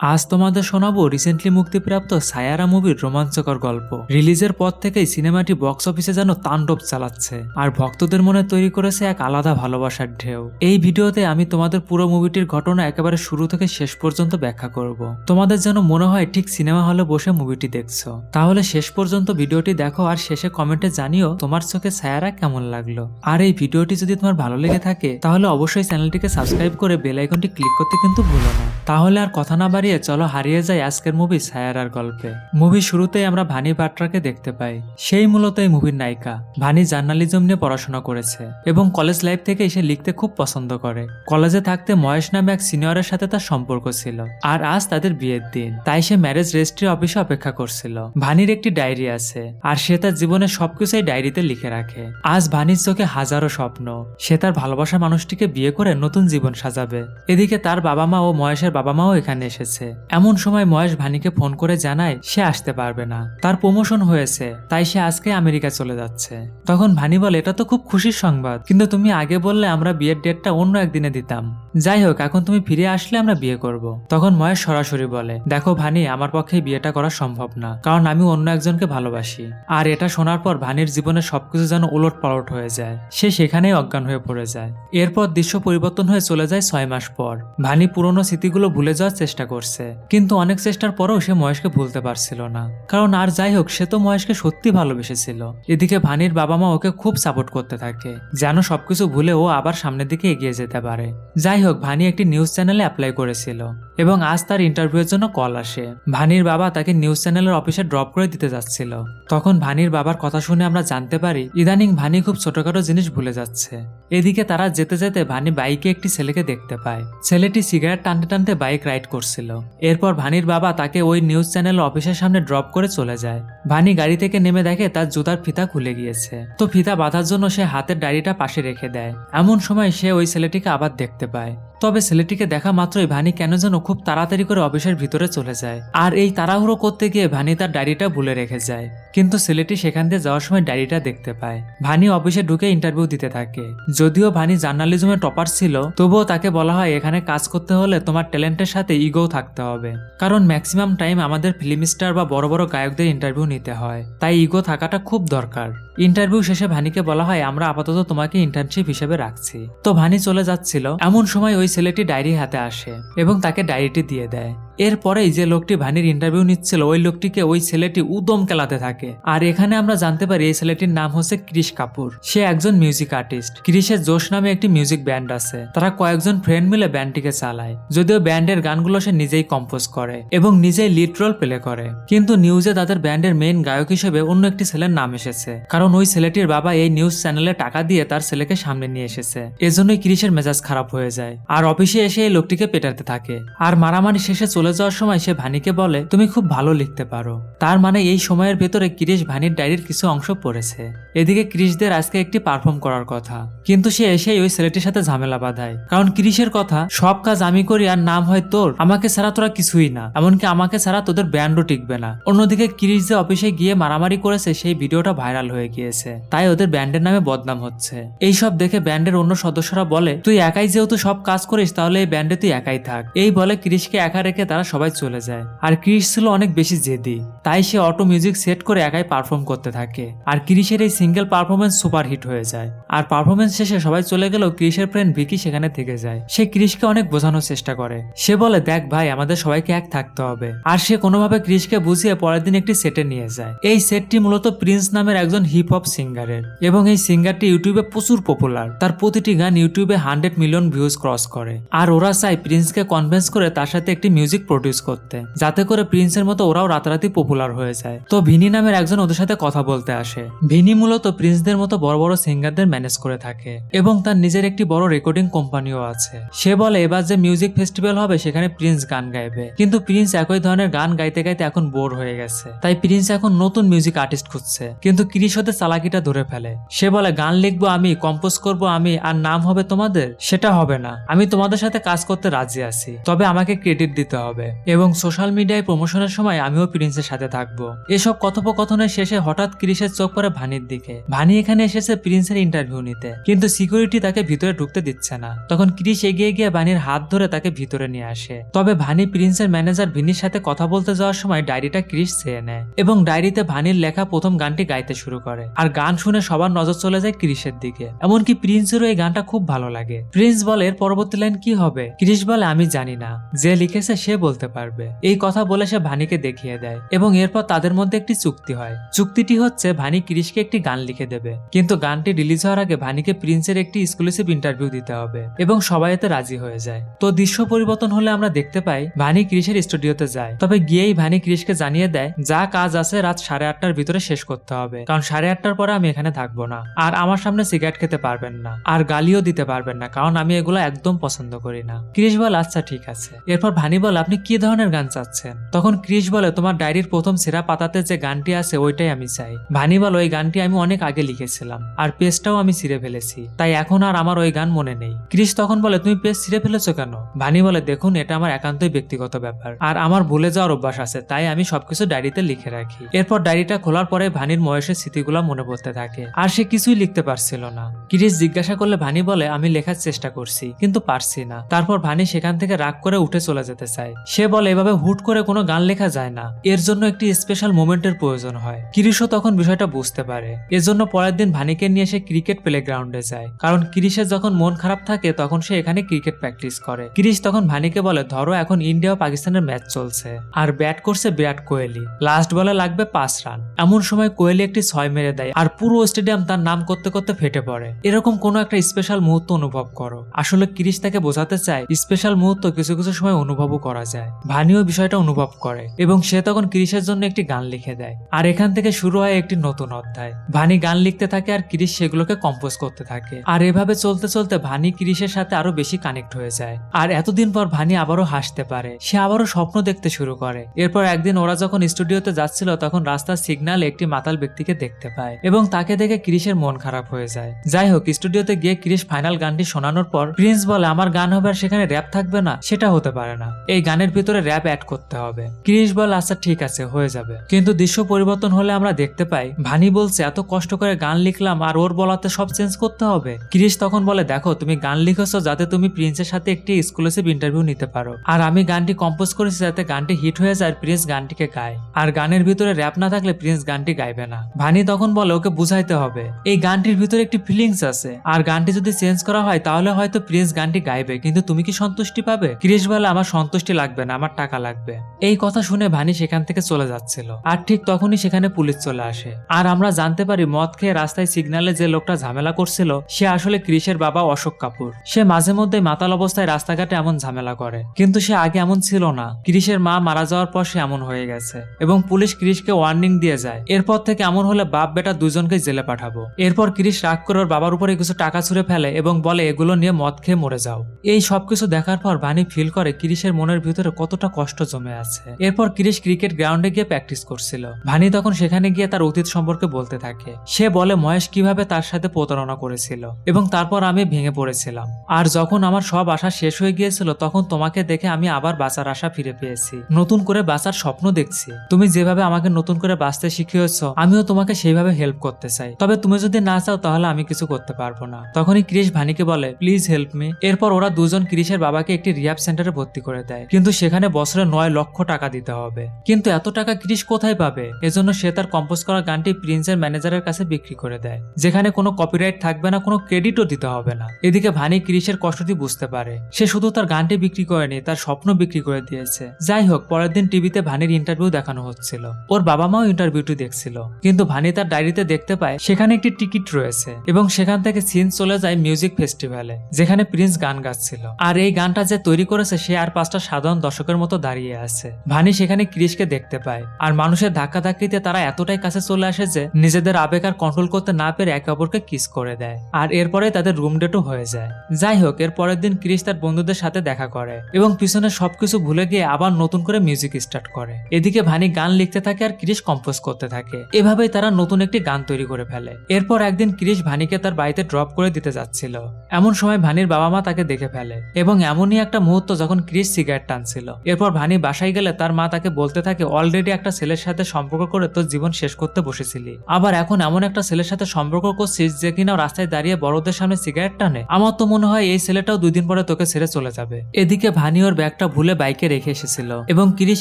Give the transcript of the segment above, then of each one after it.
আজ তোমাদের শোনাবো রিসেন্টলি মুক্তিপ্রাপ্ত সায়ারা মুভির রোমাঞ্চকর গল্প। রিলিজের পর থেকেই সিনেমাটি বক্স অফিসে যেন তাণ্ডব চালাচ্ছে আর ভক্তদের মনে তৈরি করেছে এক আলাদা ভালোবাসার ঢেউ। এই ভিডিওতে আমি তোমাদের পুরো মুভিটির ঘটনা একেবারে শুরু থেকে শেষ পর্যন্ত ব্যাখ্যা করব। তোমাদের যেন মনে হয় ঠিক সিনেমা হলে বসে মুভিটি দেখছ। তাহলে শেষ পর্যন্ত ভিডিওটি দেখো আর শেষে কমেন্টে জানিও তোমার চোখে সায়ারা কেমন লাগল। আর এই ভিডিওটি যদি তোমার ভালো লেগে থাকে, তাহলে অবশ্যই চ্যানেলটিকে সাবস্ক্রাইব করে বেল আইকনটি ক্লিক করতে কিন্তু ভুলো না। তাহলে আর কথা না বাড়িয়ে চলো হারিয়ে যাই আজকের মুভি সায়ারার গল্পে। মুভি শুরুতেই আমরা ভানি বাট্রাকে দেখতে পাই। সেই মূলত এই মুভির নায়িকা। ভানি জার্নালিজম নিয়ে পড়াশোনা করেছে এবং কলেজ লাইফ থেকে সে লিখতে খুব পছন্দ করে। কলেজে থাকতে মহেশ নামে এক সিনিয়রের সাথে তার সম্পর্ক ছিল। আর আজ তাদের বিয়ের দিন। তাই সে ম্যারেজ রেজিস্ট্রি অফিসে অপেক্ষা করছিল। ভানির একটি ডায়েরি আছে। আর সে তার জীবনের সবকিছু এই ডায়েরিতে লিখে রাখে। আজ ভানির চোখে হাজারো স্বপ্ন। সে তার ভালোবাসা মানুষটিকে বিয়ে করে নতুন জীবন সাজাবে। এদিকে তার বাবা মা ও মহেশের বাবা মাও এখানে এসেছে। এমন সময় মহেশ ভানিকে ফোন করে জানায় সে আসতে পারবে না। তার প্রমোশন হয়েছে, তাই সে আজকে আমেরিকা চলে যাচ্ছে। তখন ভানি বলে, এটা তো খুব খুশির সংবাদ। কিন্তু তুমি আগে বললে আমরা বিয়ের ডেটটা অন্য একদিনে দিতাম। যাই হোক, এখন তুমি ফিরে আসলে আমরা বিয়ে করব। তখন মহেশ সরাসরি বলে, দেখো ভানি, আমার পক্ষে বিয়েটা করা সম্ভব না। কারণ আমি অন্য একজনকে ভালোবাসি। আর এটা শোনার পর ভানির জীবনে সবকিছু যেন উলট পালট হয়ে যায়। সে সেখানেই অজ্ঞান হয়ে পড়ে যায়। এরপর দৃশ্য পরিবর্তন হয়ে চলে যায় ছয় মাস পর। ভানি পুরনো স্মৃতিগুলো ভুলে যাওয়ার চেষ্টা করছে। কিন্তু অনেক চেষ্টার পরেও সে মহেশকে ভুলতে পারছিল না। কারণ আর যাই হোক, সে তো মহেশকে সত্যি ভালোবেসেছিল। এদিকে ভানির বাবা মা ওকে খুব সাপোর্ট করতে থাকে, যেন সবকিছু ভুলে ও আবার সামনের দিকে এগিয়ে যেতে পারে। যাই হোক, ভানি একটি নিউজ চ্যানেলে অ্যাপ্লাই করেছিল এবং আজ তার ইন্টারভিউয়ের জন্য কল আসে। ভানির বাবা তাকে নিউজ চ্যানেলের অফিসে ড্রপ করে দিতে যাচ্ছিল। তখন ভানির বাবার কথা শুনে আমরা জানতে পারি, ইদানিং ভানি খুব ছোটখাটো জিনিস ভুলে যাচ্ছে। এদিকে তারা যেতে যেতে ভানি বাইকে একটি ছেলেকে দেখতে পায়। ছেলেটি সিগারেট টানতে টানতে বাইক রাইড করছিল। এরপর ভানির বাবা তাকে ওই নিউজ চ্যানেল অফিসের সামনে ড্রপ করে চলে যায়। ভানি গাড়ি থেকে নেমে দেখে তার জুতার ফিতা খুলে গিয়েছে। তো ফিতা বাঁধার জন্য সে হাতের ডায়েরিটা পাশে রেখে দেয়। এমন সময় সে ওই ছেলেটিকে আবার দেখতে পায়। তবে ছেলেটিকে দেখা মাত্রই ভানি কেন যেন খুব তাড়াতাড়ি করে অফিসের ভিতরে চলে যায়। আর এই তাড়াহুড়ো করতে গিয়ে ভানি তার ডায়েরিটা ভুলে রেখে যায়। কিন্তু ছেলেটি সেখান দিয়ে যাওয়ার সময় ডায়েরিটা দেখতে পায়। ভানি অফিসে ঢুকে ইন্টারভিউ দিতে থাকে। যদিও ভানি জার্নালিজমে টপার ছিল, তবুও তাকে বলা হয় এখানে কাজ করতে হলে তোমার ট্যালেন্টের সাথে ইগোও থাকতে হবে। কারণ ম্যাক্সিমাম টাইম আমাদের ফিল্ম স্টার বা বড় বড় গায়কদের ইন্টারভিউ নিতে হয়। তাই ইগো থাকাটা খুব দরকার। ইন্টারভিউ শেষে ভানিকে বলা হয়, আমরা আপাতত তোমাকে ইন্টার্নশিপ হিসেবে রাখছি। তো ভানি চলে যাচ্ছিল। এমন সময় ওই ছেলেটি ডায়েরি হাতে আসে এবং তাকে ডায়েরিটি দিয়ে দেয়। এরপরেই যে লোকটি ভানির ইন্টারভিউ নিচ্ছিল, ওই লোকটিকে ওই ছেলেটি উদম কেলাতে থাকে। আর এখানে আমরা জানতে পারি এই ছেলেটির নাম হচ্ছে ক্রিশ কাপুর। সে একজন মিউজিক আর্টিস্ট ক্রিশের জোশ নামে একটি মিউজিক ব্যান্ড আছে। তারা কয়েকজন ফ্রেন্ড মিলে ব্যান্ডটিকে চালায়। যদিও ব্যান্ডের গানগুলো সে নিজেই কম্পোজ করে এবং নিজেই লিড রোল প্লে করে। কিন্তু নিউজে তাদের ব্যান্ডের মেইন গায়ক হিসেবে অন্য একটি ছেলের নাম এসেছে। কারণ ওই ছেলেটির বাবা এই নিউজ চ্যানেলে টাকা দিয়ে তার ছেলেকে সামনে নিয়ে এসেছে। এজন্যই ক্রিশের মেজাজ খারাপ হয়ে যায়। আর অফিসে এসে এই লোকটিকে পেটাতে থাকে। আর মারামারি শেষে চলে যাওয়ার সময় সে ভানিকে বলে, তুমি খুব ভালো লিখতে পারো। তার মানে এই সময়ের ভেতরে ক্রিশ ভানির ডায়েরির কিছু অংশ পড়েছে। এদিকে ক্রিশদের আজকে একটি পারফর্ম করার কথা। কিন্তু সে এসেই ওই ছেলেটির সাথে ঝামেলা বাঁধায়। কারণ ক্রিশের কথা, সব কাজ আমি করি আর নাম হয় তোর, আমাকে ছাড়া তোরা কিছুই না। এমনকি আমাকে ছাড়া তোদের ব্যান্ডও টিকবে না। অন্যদিকে ক্রিশ যে অফিসে গিয়ে মারামারি করেছে, সেই ভিডিওটা ভাইরাল হয়ে গিয়েছে। তাই ওদের ব্যান্ডের নামে বদনাম হচ্ছে। এইসব দেখে ব্যান্ডের অন্য সদস্যরা বলে, তুই একাই যেহেতু সব কাজ করিস, তাহলে এই ব্যান্ডে তুই একাই থাক। এই বলে ক্রিশকে একা রেখে তারা সবাই চলে যায়। আর ক্রিশ ছিল অনেক বেশি জেদি, তাই সে অটো মিউজিক সেট করে একাই পারফর্ম করতে থাকে। আর ক্রিশের এই সিঙ্গেল পারফরমেন্স সুপার হিট হয়ে যায়। আর পারফরমেন্স শেষে সবাই চলে গেলেও ক্রিশের ফ্রেন্ড ভিকি সেখানে থেকে যায়। সে ক্রিশকে অনেক বোঝানোর চেষ্টা করে। সে বলে, দেখ ভাই, আমাদের সবাইকে এক থাকতে হবে। আর সে কোনোভাবে ক্রিশকে বুঝিয়ে পরের দিন একটি সেটে নিয়ে যায়। এই সেটটি মূলত প্রিন্স নামের একজন হিপ হপ সিঙ্গারের এবং এই সিঙ্গারটি ইউটিউবে প্রচুর পপুলার তার প্রতিটি গান ইউটিউবে হান্ড্রেড মিলিয়ন ভিউজ ক্রস করে। আর ওরা চায় প্রিন্সকে কনভিন্স করে তার সাথে একটি মিউজিক প্রডিউস করতে। যাতে করে প্রিন্সের মতো ওরাও রাতারাতি পপুলার হয়ে যায়। তো ভিনি নামের একজন ওদের সাথে কথা বলতে আসে। ভিনি মূলত প্রিন্সদের মতো বড় বড় সিঙ্গারদের ম্যানেজ করে থাকে এবং তার নিজের একটি বড় রেকর্ডিং কোম্পানিও আছে। সে বলে, এবার যে মিউজিক ফেস্টিভ্যাল হবে, সেখানে প্রিন্স গান গাইবে। কিন্তু প্রিন্স একই ধরনের গান গাইতে গাইতে এখন বোর হয়ে গেছে। তাই প্রিন্স এখন নতুন মিউজিক আর্টিস্ট খুঁজছে। কিন্তু ক্রিস হতে চালাকিটা ধরে ফেলে। সে বলে, গান লিখব আমি কম্পোজ করব আমি, আর নাম হবে তোমাদের? সেটা হবে না। আমি তোমাদের সাথে কাজ করতে রাজি আছি। তবে আমাকে ক্রেডিট দিতে হবে। হবে। এবং সোশ্যাল মিডিয়ায় প্রমোশনের সময় আমিও প্রিন্সের সাথে থাকব। এসব কথোপকথনের শেষে হঠাৎ ক্রিসের চোখ পড়ে ভানির দিকে। ভানি এখানে এসেছে প্রিন্সের ইন্টারভিউ নিতে। কিন্তু সিকিউরিটি তাকে ভিতরে ঢুকতে দিচ্ছে না। তখন ক্রিস এগিয়ে গিয়ে ভানির হাত ধরে তাকে ভিতরে নিয়ে আসে। তবে ভানি প্রিন্সের ম্যানেজার ভিনির সাথে কথা বলতে যাওয়ার সময় ডায়েরিটা ক্রিস চেয়ে নেয়। এবং ডায়েরিতে ভানির লেখা প্রথম গানটি গাইতে শুরু করে। আর গান শুনে সবার নজর চলে যায় ক্রিসের দিকে। এমনকি প্রিন্সেরও এই গানটা খুব ভালো লাগে। প্রিন্স বলে, এর পরবর্তী লাইন কি হবে? ক্রিস বলে, আমি জানি না। যে লিখেছে, সে বলতে পারবে। এই কথা বলে সে ভানিকে দেখিয়ে দেয় এবং এরপর তাদের মধ্যে একটি চুক্তি হয়। চুক্তিটি হচ্ছে ভানি ক্রিসকে একটি গান লিখে দেবে। কিন্তু গানটি রিলিজ হওয়ার আগে ভানিকে প্রিন্সের একটি এক্সক্লুসিভ ইন্টারভিউ দিতে হবে এবং সবাই এতে রাজি হয়ে যায়। তো দৃশ্য পরিবর্তন হলে আমরা দেখতে পাই, ভানি ক্রিসের স্টুডিওতে যায়। তবে গিয়েই ভানি ক্রিসকে জানিয়ে দেয়, যা কাজ আছে রাত সাড়ে আটটার ভিতরে শেষ করতে হবে। কারণ সাড়ে আটটার পরে আমি এখানে থাকব না। আর আমার সামনে সিগারেট খেতে পারবেন না। আর গালিও দিতে পারবেন না, কারণ আমি এগুলো একদম পছন্দ করি না। ক্রিস বল আচ্ছা ঠিক আছে। এরপর ভানি বল, আপনি কি ধরনের গান চাচ্ছেন? তখন ক্রিস বলে, তোমার ডায়েরির প্রথম সেরা পাতাতে যে গানটি আছে, ওইটাই আমি চাই। ভানি বলে, ওই গানটি আমি অনেক আগে লিখেছিলাম, আর পেজটাও আমি ছিঁড়ে ফেলেছি, তাই এখন আর আমার ওই গান মনে নেই। ক্রিস তখন বলে, তুমি পেজ ছিঁড়ে ফেলেছো কেন? ভানি বলে, দেখুন, এটা আমার একান্তই ব্যক্তিগত ব্যাপার, আর আমার ভুলে যাওয়ার অভ্যাস আছে, তাই আমি সবকিছু ডায়েরিতে লিখে রাখি। এরপর ডায়েরিটা খোলার পরে ভানির মহেশের স্মৃতিগুলো মনে পড়তে থাকে, আর সে কিছুই লিখতে পারছিল না। ক্রিস জিজ্ঞাসা করলে ভানি বলে, আমি লেখার চেষ্টা করছি, কিন্তু পারছি না। তারপর ভানি সেখান থেকে রাগ করে উঠে চলে যেতে চায়। সে বলে, এভাবে হুট করে কোনো গান লেখা যায় না। এর জন্য একটি স্পেশাল মোমেন্টের প্রয়োজন হয়। কিরিশও তখন বিষয়টা বুঝতে পারে। এজন্য পরের দিন ভানিকে নিয়ে সে ক্রিকেট প্লে গ্রাউন্ডে যায়। কারণ কিরিশের যখন মন খারাপ থাকে, তখন সে এখানে ক্রিকেট প্র্যাকটিস করে। কিরিশ তখন ভানিকে বলে, ধরো এখন ইন্ডিয়া ও পাকিস্তানের ম্যাচ চলছে। আর ব্যাট করছে বিরাট কোহলি। লাস্ট বলে লাগবে পাঁচ রান এমন সময় কোহলি একটি ছয় মেরে দেয় আর পুরো স্টেডিয়াম তার নাম করতে করতে ফেটে পড়ে। এরকম কোনো একটা স্পেশাল মুহূর্ত অনুভব করো। আসলে কিরিশ তাকে বোঝাতে চায় স্পেশাল মুহূর্ত কিছু কিছু সময় অনুভবও করা যায়। ভানিও বিষয়টা অনুভব করে এবং সে তখন কিরিশের জন্য একটি গান লিখে দেয়। আর এখান থেকে শুরু হয় একটি নতুন অধ্যায়। ভানি গান লিখতে থাকে আর কিরিশ সেগুলোকে কম্পোজ করতে থাকে। আর এভাবে চলতে চলতে ভানি কিরিশের সাথে আরও বেশি কানেক্ট হয়ে যায়। আর এতদিন পর ভানি আবারও হাসতে পারে। সে আবারও স্বপ্ন দেখতে শুরু করে। এরপর একদিন ওরা যখন স্টুডিওতে যাচ্ছিল, তখন রাস্তার সিগন্যালে একটি মাতাল ব্যক্তিকে দেখতে পায় এবং তাকে দেখে ক্রিসের মন খারাপ হয়ে যায়। যাই হোক, স্টুডিওতে গিয়ে ক্রিস ফাইনাল গানটি শোনানোর পর প্রিন্স বলে, আমার গান হবে আর সেখানে র্যাপ থাকবে না? সেটা হতে পারে না। এই গানের ভিতরে র্যাপ অ্যাড করতে হবে। ক্রিস বলে আচ্ছা ঠিক আছে, হয়ে যাবে। কিন্তু দৃশ্য পরিবর্তন হলে আমরা দেখতে পাই, ভানি বলছে, এত কষ্ট করে গান লিখলাম, আর ওর বলাতে সব চেঞ্জ করতে হবে? ক্রিস তখন বলে, দেখো, তুমি গান লিখেছো যাতে তুমি প্রিন্সের সাথে একটি এক্সক্লুসিভ ইন্টারভিউ নিতে পারো। আর আমি গানটি কম্পোজ করেছি যাতে গানটি হিট হয়ে যায় প্রিন্স গানটিকে গায়। আর গানের ভিতরে র্যাপ না থাকলে প্রিন্স গানটি গাইবে না। ভানি তখন বলে, ওকে বুঝাইতে হবে। এই গানটির ভিতরে একটি ফিলিংস আছে। আর গানটি যদি চেঞ্জ করা হয়, তাহলে হয়তো প্রিন্স গানটি গাইবে। কিন্তু তুমি কি সন্তুষ্টি পাবে? ক্রিস বলে, আমার সন্তুষ্টি লাগবে না, আমার টাকা লাগবে। এই কথা শুনে ভানি সেখান থেকে চলে যাচ্ছিল। আর ঠিক তখনই সেখানে পুলিশ চলে আসে। আর আমরা জানতে পারি মদ খেয়ে রাস্তায় সিগনালে যে লোকটা ঝামেলা করছিল, সে আসলে ক্রিসের বাবা অশোক কাপুর। সে মাঝে মধ্যে মাতাল অবস্থায় রাস্তাঘাটে এমন ঝামেলা করে। কিন্তু সে আগে এমন ছিল না। ক্রিসের মা মারা যাওয়ার পর সে এমন হয়ে গেছে। এবং পুলিশ ক্রিসকে ওয়ার্নিং দিয়ে যায়, এরপর থেকে এমন হলে বাপ বেটা দুজনকে জেলে পাঠাবো। এরপর ক্রিস রাগ করে ওর বাবার উপরে কিছু টাকা ছুঁড়ে ফেলে এবং বলে, এগুলো নিয়ে মদ খেয়ে মরে যাও। এই সবকিছু দেখার পর ভানি ফিল করে ক্রিসের মনের ভিতরে কতটা কষ্ট জমে আছে। এরপর ক্রিস ক্রিকেট গ্রাউন্ডে গিয়ে প্র্যাকটিস করছিল। ভানি তখন সেখানে গিয়ে তার অতীত সম্পর্কে বলতে থাকে। সে বলে, মহেশ কীভাবে তার সাথে প্রতারণা করেছিল এবং তারপর আমি ভেঙে পড়েছিলাম। আর যখন আমার সব আশা শেষ হয়ে গিয়েছিল, তখন তোমাকে দেখে আমি আবার বাঁচার আশা ফিরে পেয়েছি। নতুন করে বাঁচার স্বপ্ন দেখছি। তুমি যেভাবে আমাকে নতুন করে বাঁচতে শিখিয়েছ, আমিও তোমাকে সেইভাবে হেল্প করতে চাই। তবে তুমি যদি না চাও, তাহলে আমি কিছু করতে পারব না। তখনই ক্রিস ভানিকে বলে প্লিজ হেল্প মি এরপর ওরা দুজন ক্রিসের বাবাকে একটি রিহাব সেন্টারে ভর্তি করে দেয়। কিন্তু সেখানে বছরে নয় লক্ষ টাকা দিতে হবে। কিন্তু এত টাকা ক্রিস কোথায় পাবে? এজন্য সে তার কম্পোজ করা গানটি প্রিন্সের ম্যানেজারের কাছে বিক্রি করে দেয়। যেখানে কোনো কপিরাইট থাকবে না, কোনো ক্রেডিটও দিতে হবে না। এদিকে ভানি ক্রিসের কষ্টটি বুঝতে পারে। সে শুধু তার গানটি বিক্রি করেনি, তার স্বপ্ন বিক্রি করে দিয়েছে। যাই হোক, পরের দিন টিভিতে ভানির ইন্টারভিউ দেখানো হচ্ছিল। ওর বাবা মাও ইন্টারভিউটি দেখছিল। কিন্তু ভানি তার ডায়েরিতে দেখতে পায়, সেখানে একটি টিকিট রয়েছে এবং সেখান থেকে সিন চলে যায় মিউজিক ফেস্টিভ্যালে যেখানে প্রিন্স গান গাচ্ছিল। আর এই গানটা যে তৈরি করেছে, সে আর পাঁচটা সাধারণ দর্শকের মতো দাঁড়িয়ে আছে। ভানি সেখানে ক্রিসকে দেখতে পায়, আর মানুষের ধাক্কাধাক্কিতে তারা এতটাই কাছে চলে আসে যে নিজেদের আবেগ আর কন্ট্রোল করতে না পেরে একে অপরকে কিস করে দেয়, আর এরপরে তাদের রুম ডেটও হয়ে যায়। যাই হোক, এর পরের দিন ক্রিস তার বন্ধুদের সাথে দেখা করে এবং পিছনে সবকিছু ভুলে গিয়ে আবার নতুন করে মিউজিক স্টার্ট করে। এদিকে ভানি গান লিখতে থাকে আর ক্রিস কম্পোজ করতে থাকে। এভাবেই তারা নতুন একটি গান তৈরি করে ফেলে। এরপর একদিন ক্রিস ভানিকে তার বাড়িতে ড্রপ করে দিতে যাচ্ছিল। এমন সময় ভানির বাবা মা তাকে দেখে ফেলে এবং এমনই একটা মুহূর্ত যখন ক্রিস সিগারেট টানছিল। টানছিল এরপর ভানি বাসায় গেলে তার মা তাকে বলতে থাকে অলরেডি একটা ছেলের সাথে সম্পর্ক করে তোর জীবন শেষ করতে বসেছিলি। আবার এখন এমন একটা ছেলের সাথে সম্পর্ক করছিস যে কিনা রাস্তায় দাঁড়িয়ে বড়দের সামনে সিগারেট টানে। আমার তো মনে হয় এই ছেলেটাও দুই দিন পরে তোকে ছেড়ে চলে যাবে। এদিকে ভানি ওর ব্যাগটা ভুলে বাইকে রেখে এসেছিল এবং কিরিশ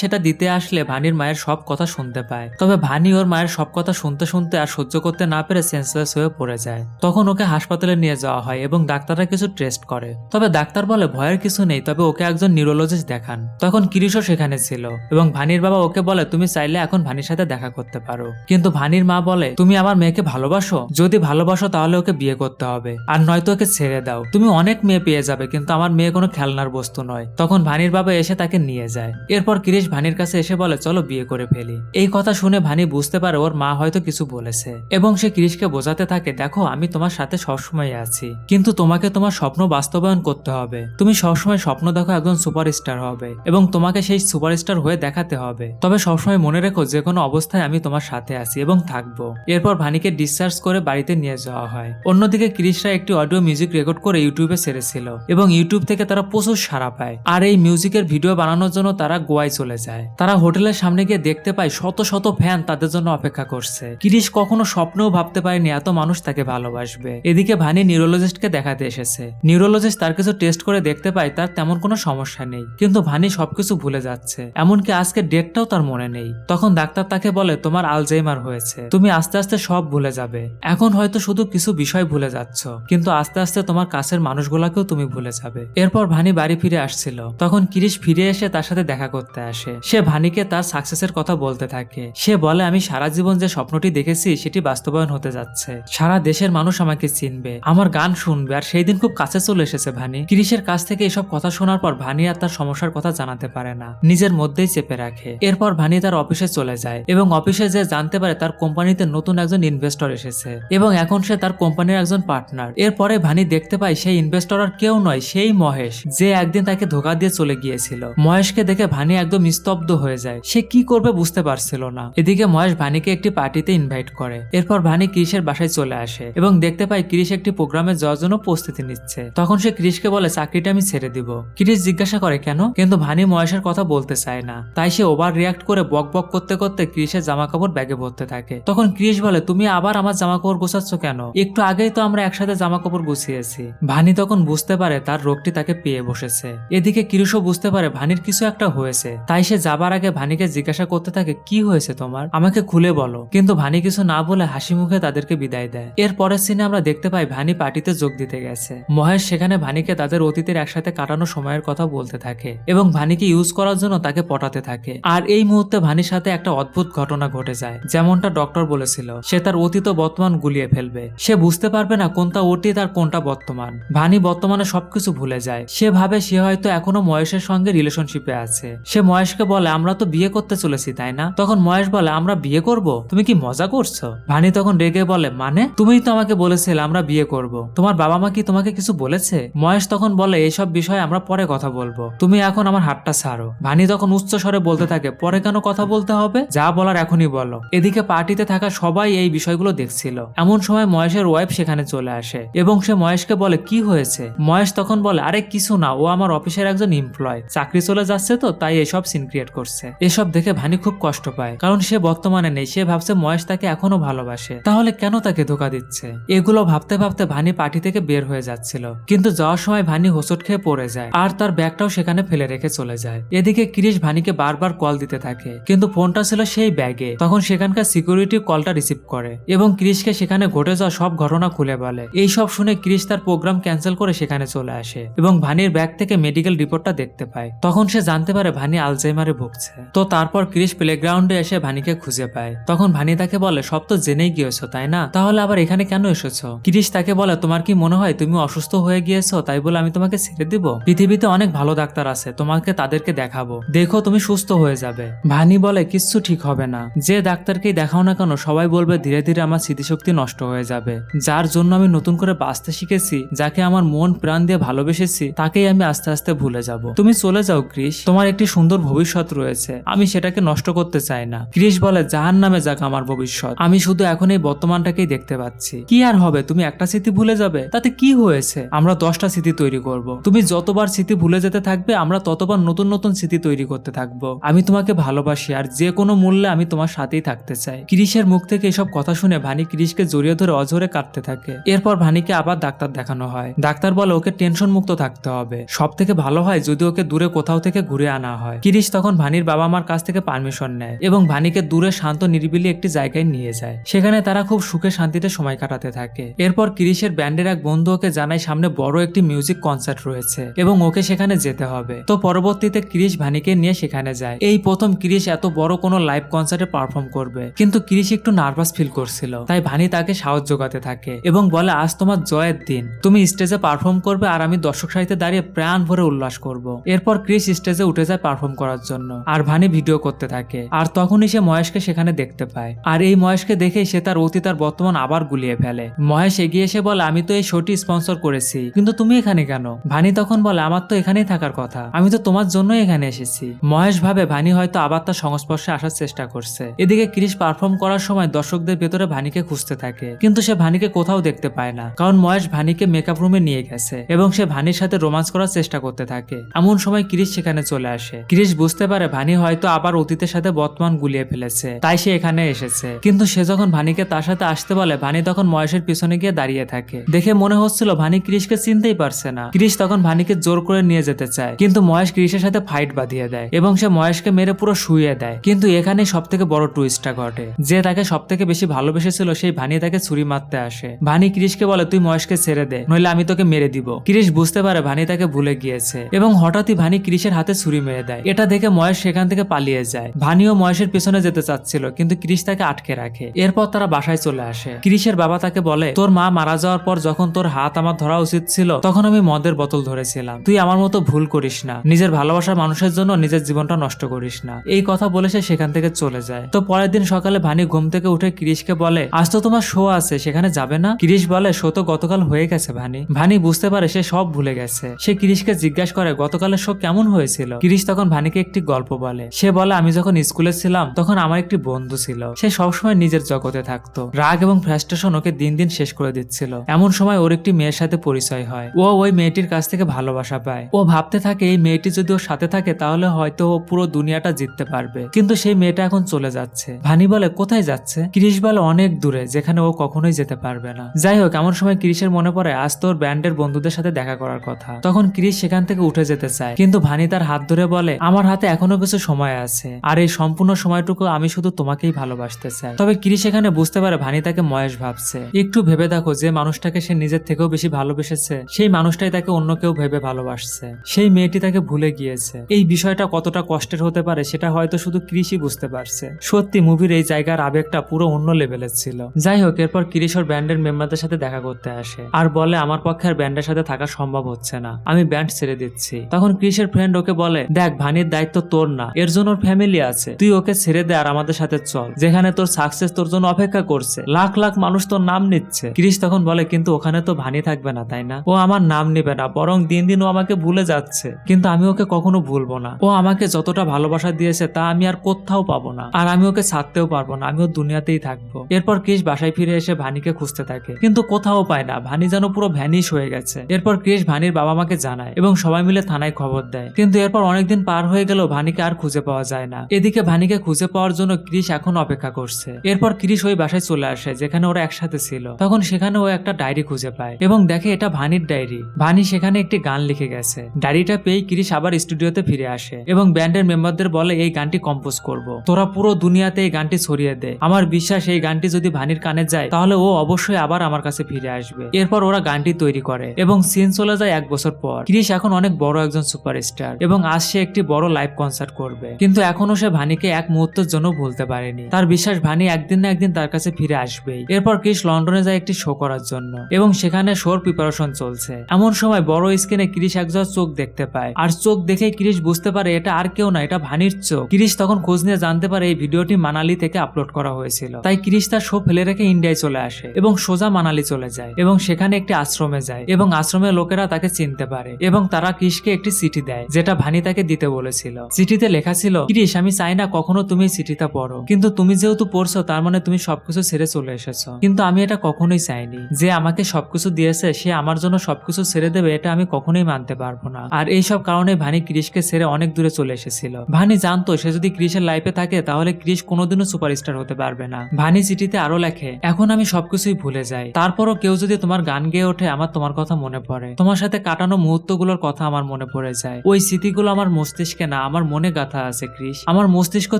সেটা দিতে আসলে ভানির মায়ের সব কথা শুনতে পায়। তবে ভানি ওর মায়ের সব কথা শুনতে শুনতে আর সহ্য করতে না পেরে সেন্সলেস হয়ে পড়ে যায়। তখন ওকে হাসপাতালে নিয়ে যাওয়া হয় এবং ডাক্তাররা কিছু টেস্ট করে। তবে ডাক্তার বলে ভয়ের কিছু নেই, তবে ওকে একজন নিউরোলজিস্ট দেখান তখন কিরিশও সেখানে ছিল এবং ভানির বাবা ওকে বলে, তুমি চাইলে এখন ভানির সাথে দেখা করতে পারো। কিন্তু ভানির মা বলে, তুমি আমার মেয়েকে ভালোবাসো? যদি ভালোবাসো তাহলে ওকে বিয়ে করতে হবে। আর নয়তো ওকে ছেড়ে দাও। তুমি অনেক মেয়ে পেয়ে যাবে, কিন্তু আমার মেয়ে কোনো খেলনার বস্তু নয়। তখন ভানির বাবা এসে তাকে নিয়ে যায়। এরপর কিরিশ ভানির কাছে এসে বলে, চলো বিয়ে করে ফেলি। এই কথা শুনে ভানি বুঝতে পারে, ওর মা হয়তো কিছু বলেছে। এবং সে কিরিশকে বোঝাতে থাকে, দেখো, আমি তোমার সাথে সবসময় আছি। কিন্তু তোমাকে তোমার স্বপ্ন বাস্তবায়ন করতে হবে। তুমি সবসময় স্বপ্ন দেখো একজন সুপারস্টার হবে এবং তোমাকে সেই সুপারস্টার হয়ে দেখাতে হবে। তবে সবসময় মনে রেখো যে কোনো অবস্থায় আমি তোমার সাথে আছি এবং থাকব। এরপর ভানিকে ডিসচার্জ করে বাড়িতে নিয়ে যাওয়া হয়। অন্যদিকে ক্রিসরা একটি অডিও মিউজিক রেকর্ড করে ইউটিউবে ছেড়েছিল এবং ইউটিউব থেকে তারা প্রচুর সাড়া পায়। আর এই মিউজিকের ভিডিও বানানোর জন্য তারা গোয়ায় চলে যায়। তারা হোটেলের সামনে গিয়ে দেখতে পায়, শত শত ফ্যান তাদের জন্য অপেক্ষা করছে। কিরিশ কখনো স্বপ্নেও ভাবতে পারেনি, এত মানুষ তাকে ভালোবাসবে। এদিকে ভানি নিউরোলজিস্টকে দেখাতে এসেছে। নিউরোলজিস্ট তার কিছু টেস্ট করে দেখতে পায়, তার তেমন কোনো সমস্যা নেই। কিন্তু ভানি সবকিছু ভুলে যাচ্ছে। এমনকি আজকে ডেটটাও তার মনে নেই। তখন ডাক্তার তাকে বলে, তোমার আলজেইমার হয়েছে। তুমি আস্তে আস্তে সব ভুলে যাবে। এখন হয়তো শুধু কিছু বিষয় ভুলে যাচ্ছ। কিন্তু আস্তে আস্তে তোমার কাছের মানুষগুলাকেও তুমি ভুলে যাবে। এরপর ভানি বাড়ি ফিরে আসছিল। তখন কিরিশ ফিরে এসে তার সাথে দেখা করতে আসে। সে ভানিকে তার সাকসেসের কথা বলতে থাকে। সে বলে, আমি সারা জীবন যে স্বপ্নটি দেখেছি, সেটি বাস্তবায়ন হতে যাচ্ছে। সারা দেশের মানুষ আমাকে চিনবে, আমার গান শুনবে, আর সেই দিন খুব কাছে চলে এসেছে ভানি। কিরিশের কাছ থেকে এসব কথা শোনার পর ভানি আর তার সমস্যার কথা জানাতে পারে না। নিজের মধ্যেই চেপে রাখে। এরপর ভানি তার অফিসে চলে যায় এবং অফিসে যে জানতে পারে তার কোম্পানিতে নতুন একজন ইনভেস্টর এসেছে এবং এখন সে তার কোম্পানির একজন পার্টনার এরপরে ভানি দেখতে পায় সেই ইনভেস্টর আর কেউ নয়, সেই মহেশ, যে একদিন তাকে ধোকা দিয়ে চলে গিয়েছিল। মহেশকে দেখে ভানি একদম স্তব্ধ হয়ে যায়। সে কি করবে বুঝতে পারছিল না। এদিকে মহেশ ভানিকে একটি পার্টিতে ইনভাইট করে। এরপর ভানি ক্রিসের বাসায় চলে আসে এবং দেখতে পায় ক্রিস একটি প্রোগ্রামে যাওয়ার জন্য প্রস্তুতি নিচ্ছে। তখন সে ক্রিসকে বলে, চাকরিটা আমি ছেড়ে দিব। ক্রিস জিজ্ঞাসা করে, কেন? কিন্তু ভানি মহেশের কথা বলতে চায় না। তাই সে ওভার রিয়াক্ট করে বক বক করতে করতে ক্রিসের জামা কাপড় ব্যাগে ভরতে থাকে। তখন ক্রিস বলে, তুমি আবার আমার জামা কাপড় গোছাচ্ছ কেন? একটু আগেই তো আমরা একসাথে জামা কাপড় গুছিয়েছি। ভানি তখন বুঝতে পারে তার রোগটি তাকে পেয়ে বসেছে। এদিকে কিরুষও বুঝতে পারে ভানির কিছু একটা হয়েছে। তাই সে যাবার আগে ভানিকে জিজ্ঞাসা করতে থাকে, কি হয়েছে তোমার? আমাকে খুলে বলো। কিন্তু ভানি কিছু না বলে হাসি মুখে তাদেরকে বিদায় দেয়। এর পরের সিনে আমরা দেখতে পাই ভানি পার্টিতে যোগ দিতে গেছে। মহেশ সেখানে ভানিকে তাদের অতীতের একসাথে কাটানো সময়ের কথা বলতে থাকে। এবং ভানিকে ইউজ করার জন্য তাকে পটাতে থাকে। আর এই মুহূর্তে ভানির সাথে একটা অদ্ভুত ঘটনা ঘটে যায়, যেমনটা ডক্টর বলেছিল। সে তার অতীত বর্তমান গুলিয়ে ফেলবে। সে বুঝতে পারবে না কোনটা অতীত আর কোনটা বর্তমান। ভানি বর্তমানে সবকিছু ভুলে যায়। সে ভাবে সে হয়তো এখনও মহেশের সঙ্গে রিলেশনশিপে আছে। সে মহেশকে বলে, আমরা তো বিয়ে করতে চলেছি, তাই না? তখন মহেশ বলে, আমরা বিয়ে করব? তুমি কি মজা করছ? ভানি তখন রেগে বলে মানে? তুমিই তো আমাকে বলেছিলে আমরা বিয়ে করব। তোমার বাবা মা কি তোমাকে কিছু বলেছে? মহেশ তখন বলে এইসব বিষয়ে আমরা পরে কথা বলব। তুমি এখন আমার হাতটা ছাড়ো। ভানি তখন উচ্চ স্বরে বলতে থাকে, পরে কেন কথা বলতে হবে? যা বলার এখনই বলো। এদিকে পার্টিতে থাকা সবাই এই বিষয়গুলো দেখছিল। এমন সময় মহেশের ওয়াইফ সেখানে চলে আসে এবং সে মহেশকে বলে, কি হয়েছে? মহেশ তখন বলে, আরে, কিছু না, ও আমার অফিসের একজন এমপ্লয় চাকরি চলে যাচ্ছে তো, তাই এসব সিন ক্রিয়েট করছে। এসব দেখে ভানি খুব কষ্ট পায়, কারণ সে বর্তমানে নেই। সে ভাবছে মহেশ তাকে এখনও ভালোবাসে। তাহলে কেন তাকে ধোকা দিচ্ছে? এগুলো ভাবতে ভাবতে ভানি পার্টি থেকে বের হয়ে যাচ্ছিল। কিন্তু যাওয়ার সময় ভানি হোসট খেয়ে পড়ে যায়, আর তার ব্যাগটাও সেখানে ফেলে রেখে চলে যায়। এদিকে ক্রিশ ভানিকে বারবার কল দিতে থাকে। কিন্তু ফোনটা ছিল সেই ব্যাগে তখন সেখানকার সিকিউরিটি কলটা রিসিভ করে এবং ক্রিশকে সেখানে ঘটে যাওয়া সব ঘটনা খুলে বলে। এই সব শুনে ক্রিশ তার প্রোগ্রাম ক্যান্সেল করে সেখানে চলে আসে এবং ভানির ব্যাগ থেকে মেডিকেল রিপোর্টটা দেখতে পায়। তখন সে জানতে পারে ভানি আলজাইমারে ভুগছে। তো তারপর ক্রিশ প্লেগ্রাউন্ডে এসে ভানিকে খুঁজে পায়। তখন ভানি তাকে বলে, সব তো জেনেই গিয়েছো, তাই না? তাহলে আবার এখানে কেন এসেছ? ক্রিশ তাকে বলে, তোমার কি মনে হয় তুমি অসুস্থ হয়ে গিয়েছো, তাই বলে আমি তোমাকে ছেড়ে দিব? পৃথিবীতে অনেক ভালো ডাক্তার আছে তোমাকে তাদেরকে দেখাবো। দেখো, তুমি সুস্থ হয়ে যাবে। ভানি বলে, কিচ্ছু ঠিক হবে না। যে ডাক্তারকেই দেখাও না কেন, সবাই বলবে, ধীরে ধীরে আমার স্মৃতিশক্তি নষ্ট হয়ে যাবে। যার জন্য আমি নতুন করে বাঁচতে শিখেছি, যাকে আমার মন প্রাণ দিয়ে ভালোবেসেছি, তাকেই আমি আস্তে আস্তে ভুলে যাব। তুমি চলে যাও ক্রিস তোমার একটি সুন্দর ভবিষ্যৎ রয়েছে। আমি সেটাকে নষ্ট করতে চাই না। ক্রিস বলে জাহান নামে যাক আমার ভবিষ্যৎ। আমি শুধু এখন এই বর্তমানটাকেই দেখতে পাচ্ছি। কি আর হবে? তুমি একটা স্মৃতি ভুলে যাবে? তাতে কি হয়েছে? আমরা দশটা স্মৃতি তৈরি করব। তুমি যতবার স্মৃতি ভুলে যেতে থাকবে, আমরা ততবার নতুন নতুন স্মৃতি তৈরি করতে থাকব। আমি তোমাকে ভালোবাসি আর যে কোনো মূল্যে আমি তোমার সাথেই থাকতে চাই। ক্রিসের মুখ থেকে এসব কথা শুনে ভানি ক্রিসকে জড়িয়ে ধরে অঝরে কাঁদতে থাকে। এরপর ভানিকে আবার ডাক্তার দেখানো হয়। ডাক্তার বলে ওকে টেনশন মুক্ত থাকতে হবে। সব থেকে ভালো হয় যদি ওকে দূরে কোথাও থেকে ঘুরে আনা হয়। ক্রিস তখন ভানির বাবা মার কাছ থেকে পারমিশন নেয় এবং ভানিকে দূরে শান্ত নিরিবিলি একটি জায়গায় নিয়ে যায়। সেখানে তারা খুব সুখে শান্তিতে সময় কাটাতে থাকে। এরপর ক্রিসের ব্যান্ডের এক বন্ধু ওকে জানায় সামনে বড় একটি মিউজিক কনসার্ট রয়েছে এবং ওকে সেখানে যেতে হবে। তো পরবর্তীতে ক্রিস ভানিকে নিয়ে সেখানে যায়। এই প্রথম ক্রিস এত বড় কোনো লাইভ কনসার্টে পারফর্ম করবে। কিন্তু ক্রিস একটু নার্ভাস ফিল করছিল। তাই ভানি তাকে সাহস যোগাতে থাকে এবং বলে, আজ তোমার জয়ের দিন। তুমি স্টেজে পারফর্ম করবে আর আমি দর্শক সারিতে দাঁড়িয়ে প্রাণ ভরে উল্লাস করব। এরপর ক্রিস স্টেজে উঠে যায় পারফর্ম করার জন্য। আর ভানি ভিডিও করতে থাকে। আর তখনই সে মহেশকে সেখানে দেখতে পায়। আর এই মহেশকে দেখে সে তার অতীত আর বর্তমান আবার গুলিয়ে ফেলে। মহেশ এগিয়ে এসে বলে, আমি তো এই শোটি স্পন্সর করেছি। কিন্তু তুমি এখানে কেন? ভানি তখন বলে, আমার তো এখানেই থাকার কথা। আমি তো তোমার জন্যই এখানে এসেছি। মহেশ ভাবে ভানি হয়তো আবার তার সংস্পর্শে আসার চেষ্টা করছে। এদিকে ক্রিস পারফর্ম করার সময় দর্শকদের ভেতরে ভানিকে খুঁজতে থাকে। কিন্তু সে ভানিকে কোথাও দেখতে পায় না, কারণ মহেশ ভানিকে মেকআপ রুমে নিয়ে গেছে এবং সে ভানির সাথে রোমান্স করার চেষ্টা করতে থাকে। এমন সময় ক্রিস সেখানে চলে আসে। ক্রিস বুঝতে পারে ভানি হয়তো আবার অতীতের সাথে বর্তমান গুলিয়ে ফেলেছে, তাই সে এখানে এসেছে। কিন্তু সে যখন ভানিকে তার সাথে আসতে বলে, ভানি তখন মহেশের পিছনে গিয়ে দাঁড়িয়ে থাকে। দেখে মনে হচ্ছিল ভানি ক্রিসকে চিনতেই পারছে না। ক্রিস তখন ভানিকে জোর করে নিয়ে যেতে চায়, কিন্তু মহেশ ক্রিসের সাথে ফাইট বাঁধিয়ে দেয় এবং সে মহেশকে মেরে পুরো শুয়ে দেয়। কিন্তু এখানে সব থেকে বড় টুইস্টটা ঘটে। যে তাকে সব থেকে বেশি ভালোবেসেছিল সেই ভানি তাকে ছুরি মারতে আসে। ভানি ক্রিসকে বলে, তুই মহেশকে ছেড়ে দে, নইলে আমি তোকে মেরে দিব। ক্রিস বুঝতে পারে ভানি তাকে ভুলে গিয়েছে এবং হঠাৎই ভানি ক্রিসের হাতে ছুরি মেরে দেয়। এটা দেখে মহেশ সেখান থেকে পালিয়ে যায়। ভানিও মহেশের পেছনে যেতে চাচ্ছিল, কিন্তু ক্রিস তাকে আটকে রাখে। এরপর তারা বাসায় চলে আসে। ক্রিসের বাবা তাকে বলে, তোর মা মারা যাওয়ার পর যখন তোর হাত আমার ধরা উচিত ছিল, তখন আমি মদের বোতল ধরেছিলাম। তুই আমার মতো ভুল করিস না। নিজের ভালোবাসার মানুষের জন্য নিজের জীবনটা নষ্ট করিস না। এই কথা বলে সে সেখান থেকে চলে যায়। তো পরের দিন সকালে ভানি ঘুম থেকে উঠে ক্রিসকে বলে, আজ তো তোমার শো আছে, সেখানে যাবে না? ক্রিস বলে, শো তো গতকাল হয়ে গেছে ভানি। ভানি বুঝতে পারে সে সব ভুলে গেছে। সে ক্রিসকে জিজ্ঞাসা করে, গতকালের শো কেমন হয়েছিল? ক্রিস তখন ভানিকে একটি গল্প বলে। সে বলে, আমি যখন স্কুলে ছিলাম, তখন আমার একটি বন্ধু ছিল। সে সবসময় নিজের জগতে থাকতো। রাগ এবং ফ্রাস্ট্রেশন ওকে দিন দিন শেষ করে দিচ্ছিল। এমন সময় ওর একটি মেয়ের সাথে পরিচয় হয়। ও ওই মেয়েটির কাছ থেকে ভালোবাসা পায়। ও ভাবতে থাকে, এই মেয়েটি যদি ওর সাথে থাকে, তাহলে হয়তো ও পুরো দুনিয়াটা জিততে পারবে। কিন্তু সেই মেয়েটা এখন চলে যাচ্ছে। ভানি বলে, কোথায় যাচ্ছে? ক্রিস বলে অনেক দূরে, যেখানে ও কখনোই যেতে পারবে না। যাই হোক, এমন সময় ক্রিসের মনে পড়ে, আজ তোর ব্যান্ডের বন্ধুদের সাথে দেখা করার কথা। তখন ক্রিস সেখান থেকে উঠে যেতে চায়। কিন্তু ভানি তার হাত ধরে বলে, আমার হাতে এখনও কিছু সময় আছে, আর এই সম্পূর্ণ সময়টুকু আমি শুধু তোমাকেই ভালোবাসতে চাই। তবে ক্রিস এখানে বুঝতে পারে, ভানি তাকে মহেশ ভাবছে। একটু ভেবে দেখো, যে মানুষটাকে সে নিজের থেকেও বেশি ভালোবেসেছে, সেই মানুষটাই তাকে অন্য কেউ ভেবে ভালোবাসছে। সেই মেয়েটি তাকে ভুলে গিয়েছে। এই বিষয়টা কতটা কষ্টের হতে পারে সেটা হয়তো শুধু কৃষি বুঝতে পারছে। সত্যি মুভির এই জায়গার আবেগটা পুরো অন্য লেভেলের ছিল। যাই হোক, এরপর কিরিশোর ব্যান্ডের মেম্বারদের সাথে দেখা করতে আসে। আর বলে, আমার পক্ষে আর ব্যান্ডের সাথে থাকা সম্ভব হচ্ছে না। আমি ব্যান্ড ছেড়ে দিচ্ছি। তখন ক্রিসের ফ্রেন্ড ওকে বলে, দেখ, ভানির দায়িত্ব তোর না। এর জন্য ওর ফ্যামিলি আছে। তুই ওকে ছেড়ে দে আর আমাদের সাথে চল। যেখানে তোর সাকসেস তোর জন্য অপেক্ষা করছে। লাখ লাখ মানুষ তোর নাম নিচ্ছে। ক্রিস তখন বলে, কিন্তু ওখানে তো ভানি থাকবে না, তাই না? ও আমার নাম নিবে না, বরং দিন দিন ও আমাকে ভুলে যাচ্ছে। কিন্তু আমি ওকে কখনো ভুলবো না। ও আমাকে যতটা ভালোবাসা দিয়েছে তা আমি আর কোথাও পাবো না। আর আমি ওকে ছাড়তেও পারব না আমি ওর দুনিয়াতেই থাকব। এরপর ক্রিস বাসায় ফিরে এসে ভানিকে খুঁজতে থাকে। কিন্তু কোথাও পায় না, ভানি যেন পুরো ভ্যানিশ হয়ে গেছে। এরপর ক্রিস ভানির বাবা মাকে জানায় এবং সবাই মিলে থানায় খবর দেয়। কিন্তু এরপর অনেকদিন পার হয়ে গেল ভানিকে আর খুঁজে পাওয়া যায় না। এদিকে ভানিকে খুঁজে পাওয়ার জন্য ক্রিস এখন অপেক্ষা করছে। এরপর ক্রিস ওই বাসায় চলে আসে, যেখানে ওরা একসাথে ছিল। তখন সেখানে ও একটা ডায়েরি খুঁজে পায় এবং দেখে এটা ভানির ডায়েরি। ভানি সেখানে একটি গান লিখে গেছে। ডায়েরিটা পেয়ে ক্রিস আবার স্টুডিওতে ফিরে আসে এবং ব্যান্ডের মেম্বারদের বলে, এই গানটি কম্পোজ করব। তোরা পুরো দুনিয়াতে এই গানটি ছড়িয়ে দে। আমার বিশ্বাস, এই গানটি যদি ভানির কানে যায়, তাহলে ও অবশ্যই আবার আমার কাছে ফিরে আসবে। এরপর ওরা গানটি তৈরি করে এবং সিন চলে যায় এক বছর পর, ক্রিস এখন অনেক বড় একজন সুপারস্টার এবং আজ সে একটি বড় লাইভ কনসার্ট করবে। কিন্তু এখনও সে ভানিকে এক মুহূর্তের জন্য ভুলতে পারেনি। তার বিশ্বাস, ভানি একদিন না একদিন তার কাছে ফিরে আসবেই। এরপর ক্রিস লন্ডনে যায় একটি শো করার জন্য এবং সেখানে শোর প্রিপারেশন চলছে। এমন সময় বড় স্ক্রিনে ক্রিস একজন চোখ দেখতে পায় আর চোখ দেখে ক্রিস বুঝতে পারে এটা আর কেউ না, এটা ভানির চোখ। ক্রিস তখন খোঁজ নিয়ে জানতে পারে এই ভিডিওটি মানালি থেকে আপলোড করা হয়েছিল। তাই ক্রিস তার শো ফেলে রেখে ইন্ডিয়ায় চলে আসে এবং সোজা মানালি চলে যায় এবং সেখানে একটি আশ্রমে যায় এবং আশ্রমের লোকেরা তাকে চিনতে পারে এবং তারা ক্রিসকে একটি চিঠি দেয়, যেটা ভানি তাকে দিতে বলেছিল। চিঠিতে লেখা ছিল ক্রিস আমি চাই না কখনো তুমি চিঠিটা পড়ো, কিন্তু তুমি যেহেতু পড়ছো, তার মানে তুমি সবকিছু ছেড়ে চলে এসেছ। কিন্তু আমি এটা কখনোই চাইনি। যে আমাকে সবকিছু দিয়েছে, সে আমার জন্য সবকিছু ছেড়ে দেবে, এটা আমি কখনোই মানতে পারব না। আর এই সব কারণে ভানি ক্রিশকে ছেড়ে অনেক দূরে চলে এসেছিল। ভানি জানতো, সে যদি ক্রিশের লাইফে থাকে, তাহলে ক্রিশ কোনোদিনও সুপারস্টার হতে পারবে না। ভানি চিঠিতে আরও লেখে, এখন আমি সবকিছুই ভুলে যাই। তারপরও কেউ যদি তোমার গান গেয়ে ওঠে, আমার তোমার কথা মনে পড়ে। তোমার সাথে কাটানো মুহূর্তগুলোর কথা আমার মনে পড়ে যায়। ওই স্মৃতিগুলো আমার মস্তিষ্কে না, আমার মনে গাথা আছে, ক্রিশ। আমার মস্তিষ্ক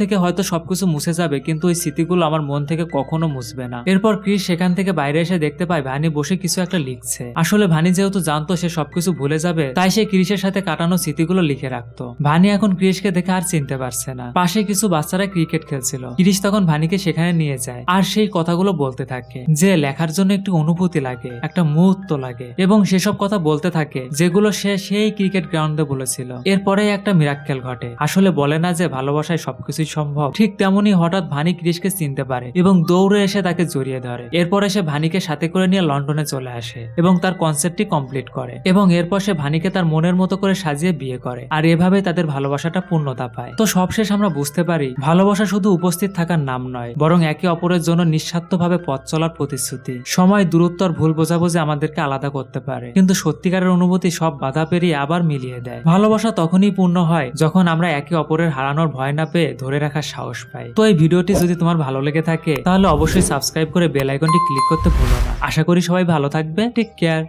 থেকে হয়তো সবকিছু মুছে যাবে, কিন্তু ওই স্মৃতিগুলো আমার মন থেকে কখনো মুছবে না। এরপর ক্রিশ সেখান থেকে বাইরে এসে দেখতে পায় ভানি বসে কিছু একটা লিখছে। আসলে ভানি যেহেতু জানতো সে সবকিছু ভুলে যাবে, তাই সে ক্রিশের সাথে কাটানো স্মৃতিগুলো লিখে রাখতো। ভানি এখন ক্রিশকে দেখে আর চিনতে পারছে না। পাশে কিছু বাচ্চারা ক্রিকেট খেলছিল। ক্রিশ তখন ভানিকে সেখানে নিয়ে যায় আর সেই কথাগুলো বলতে থাকে, যে লেখার জন্য একটু অনুভূতি লাগে, একটা মুহূর্ত লাগে এবং সেসব কথা বলতে থাকে, যেগুলো সে সেই ক্রিকেট গ্রাউন্ডে বলেছিল। এরপরে একটা মিরাক্কেল ঘটে। আসলে বলে না যে ভালোবাসায় সবকিছুই সম্ভব। ঠিক তেমনই হঠাৎ ভানি ক্রিশকে চিনতে পারে এবং দৌড়ে এসে তাকে জড়িয়ে ধরে। এরপরে সে ভানিকে সাথে করে নিয়ে লন্ডনে চলে আসে এবং তার কনসেপ্টটি কমপ্লিট করে এবং এরপর সে ভানিকে তার মনের মতো করে সাজিয়ে বিয়ে করে, আর এভাবে তাদের ভালোবাসাটা পূর্ণতা পায়। তো সবশেষ আমরা বুঝতে পারি, ভালোবাসা শুধু উপস্থিত থাকার নাম নয়, বরং একে অপরের জন্য নিঃস্বার্থভাবে পথ চলার প্রতিশ্রুতি। সময়, দূরত্ব আর ভুল বোঝাবুঝি আমাদেরকে আলাদা করতে পারে। কিন্তু সত্যিকারের অনুভূতি সব বাধা পেরিয়ে আবার মিলিয়ে দেয়। ভালোবাসা তখনই পূর্ণ হয়, যখন আমরা একে অপরের হারানোর ভয় না পেয়ে ধরে রাখার সাহস পাই। তো এই ভিডিওটি যদি তোমার ভালো লেগে থাকে, তাহলে অবশ্যই সাবস্ক্রাইব করে বেল আইকনটি ক্লিক করতে ভুলো না। আশা করি সবাই ভালো থাকবে। Take care.